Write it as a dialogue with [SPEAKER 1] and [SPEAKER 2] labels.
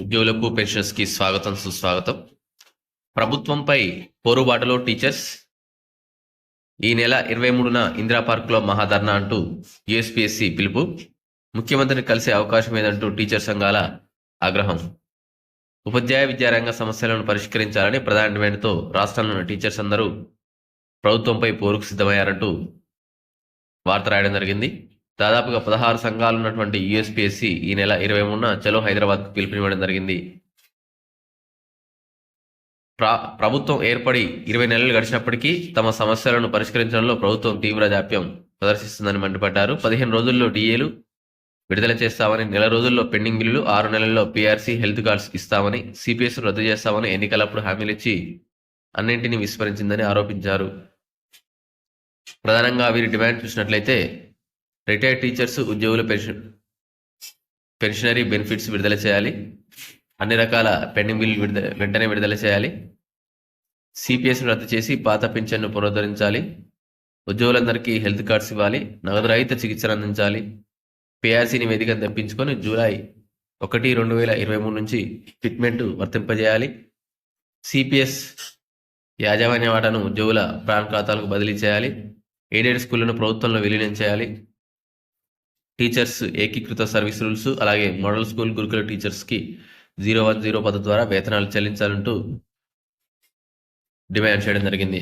[SPEAKER 1] ఉద్యోగులకు పెన్షన్స్కి స్వాగతం సుస్వాగతం. ప్రభుత్వంపై పోరుబాటులో టీచర్స్. ఈ నెల ఇరవై మూడున ఇందిరా పార్క్లో మహాధర్నా అంటూ యుఎస్పిఎస్సి పిలుపు. ముఖ్యమంత్రిని కలిసే అవకాశం ఏదంటూ టీచర్ సంఘాల ఆగ్రహం. ఉపాధ్యాయ విద్యారంగ సమస్యలను పరిష్కరించాలని ప్రధాన డిమాండ్తో రాష్ట్రంలోని టీచర్స్ అందరూ ప్రభుత్వంపై పోరుకు సిద్ధమయ్యారంటూ వార్త రాయడం జరిగింది. దాదాపుగా పదహారు సంఘాలు ఉన్నటువంటి యుఎస్పిఎస్సి ఈ నెల ఇరవై మూడున చలో హైదరాబాద్కు పిలుపునివ్వడం జరిగింది. ప్రభుత్వం ఏర్పడి ఇరవై నెలలు గడిచినప్పటికీ తమ సమస్యలను పరిష్కరించడంలో ప్రభుత్వం తీవ్ర జాప్యం ప్రదర్శిస్తుందని మండిపడ్డారు. పదిహేను రోజుల్లో డిఏలు విడుదల చేస్తామని నెల రోజుల్లో పెండింగ్ బిల్లులు ఆరు నెలల్లో పీఆర్సీ హెల్త్ కార్డ్స్ ఇస్తామని సిపిఎస్ రద్దు చేస్తామని ఎన్నికలప్పుడు హామీలు ఇచ్చి అన్నింటినీ విస్మరించిందని ఆరోపించారు. ప్రధానంగా వీరి డిమాండ్ చూసినట్లయితే రిటైర్డ్ టీచర్స్ ఉద్యోగుల పెన్షన్ పెన్షనరీ బెనిఫిట్స్ విడుదల చేయాలి. అన్ని రకాల పెండింగ్ బిల్లు విడుదల వెంటనే విడుదల చేయాలి. సిపిఎస్ను రద్దు చేసి పాత పింఛన్ను పునరుద్ధరించాలి. ఉద్యోగులందరికీ హెల్త్ కార్డ్స్ ఇవ్వాలి. నగదు రహిత చికిత్సను అందించాలి. పిఆర్సీ నివేదికను తెప్పించుకొని జూలై ఒకటి రెండు వేల ఇరవై మూడు నుంచి ట్రీట్మెంట్ వర్తింపజేయాలి. సిపిఎస్ యాజమాన్య వాటాను ఉద్యోగుల ప్రాణ ఖాతాలకు బదిలీ చేయాలి. ఎయిడెడ్ స్కూళ్ళను ప్రభుత్వంలో విలీనం చేయాలి. టీచర్స్ ఏకీకృత సర్వీస్ రూల్స్ అలాగే మోడల్ స్కూల్ గురుకుల టీచర్స్కి జీరో వన్ జీరో పద్ధతి ద్వారా వేతనాలు చెల్లించాలంటూ డిమాండ్ చేయడం జరిగింది.